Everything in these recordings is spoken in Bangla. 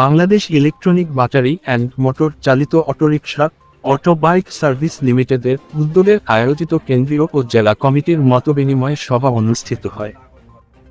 Bangladesh electronic battery and motor চালিত অটোরিকশা অটোবাইক সার্ভিস লিমিটেডের উদ্যোগে আয়োজিত কেন্দ্রীয় ও জেলা কমিটির মতবিনিময় সভা অনুষ্ঠিত হয়।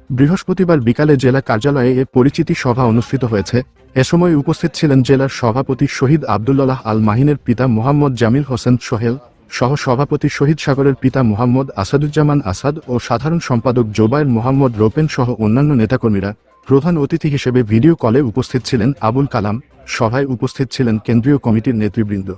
বৃহস্পতিবার বিকালে জেলা কার্যালয়ে এ পরিচিতি সভা অনুষ্ঠিত হয়েছে। এ সময় উপস্থিত ছিলেন জেলার সভাপতি শহীদ আবদুল্লাহ আল মাহিনের পিতা মোহাম্মদ জামিল হোসেন সোহেল সহ সভাপতি শহীদ সাগরের পিতা মোহাম্মদ আসাদুজ্জামান আসাদ ও সাধারণ সম্পাদক জোবায়ের মোহাম্মদ রোপেন সহ অন্যান্য নেতাকর্মীরা প্রধান অতিথি হিসেবে ভিডিও কলে উপস্থিত ছিলেন আবুল কালাম, সভায় উপস্থিত ছিলেন কেন্দ্রীয় কমিটির নেতৃবৃন্দ।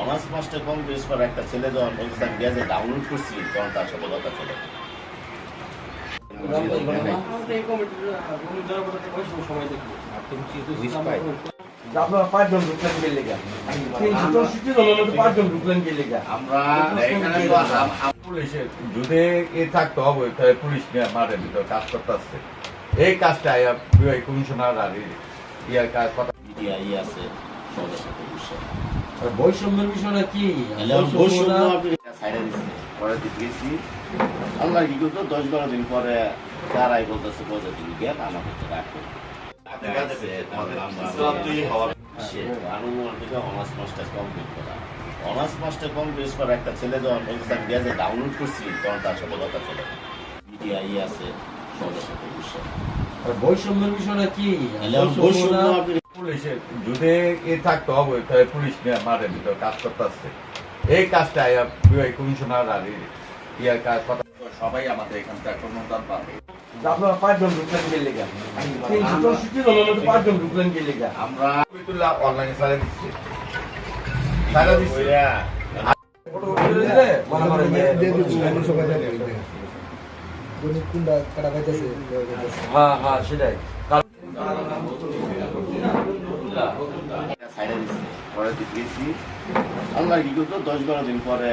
অনার্স মাস্টার কমপ্লিট করা। একটা ছেলে যখন বলতেছে আমি ডাউনলোড করছি, তখন তার কথা চলে আপনারা পাঁচজন ঢুকলেন গেলে গা তিনশো চৌষট্টি জনের মধ্যে পাঁচজন ঢুকলেন গেলে আমরা এখানে তো আম- আম- পুলিশের যদি এ থাকতে হবে তাহলে পুলিশ মাঠের ভিতর কাজ করতে আসছে এই কাজটা কমিশনার আর ইয়ার কাজ কথা আছে বৈষম্যের বিষয়টা কি? বৈষম্য পরে গেছি। আমরা কি করতো? দশ বারো দিন পরে তারাই বলতেছে বলতে তুমি গেট আমাকে তো রাখো সে আনুমান থেকে অনার্স মাস্টার কমপ্লিট করা। অনার্স মাস্টার কমপ্লিট করা একটা ছেলে যখন বলতেছে আমি গ্যাসে ডাউনলোড করছি তখন তার কথা চলে। আছে বৈষম্যের বিষয়টা কি? বৈষম্য পুলিশের যদি এ থাকতে হবে তাহলে পুলিশ নিয়ে মাঠের ভিতর কাজ করতে আসছে। এই কাজটা কমিশনার আর ইয়ার কাজ কথা সবাই আমাদের এখানকার অনুদান পাবে আপনারা পাঁচজন ঢুকলেন গেলে ঢুকলেন গেলে আমরা অনলাইনে সারা দিচ্ছি সারা দিচ্ছি হ্যাঁ হ্যাঁ সেটাই সাইডে আল্লাহ কি করতো দশ বারো দিন পরে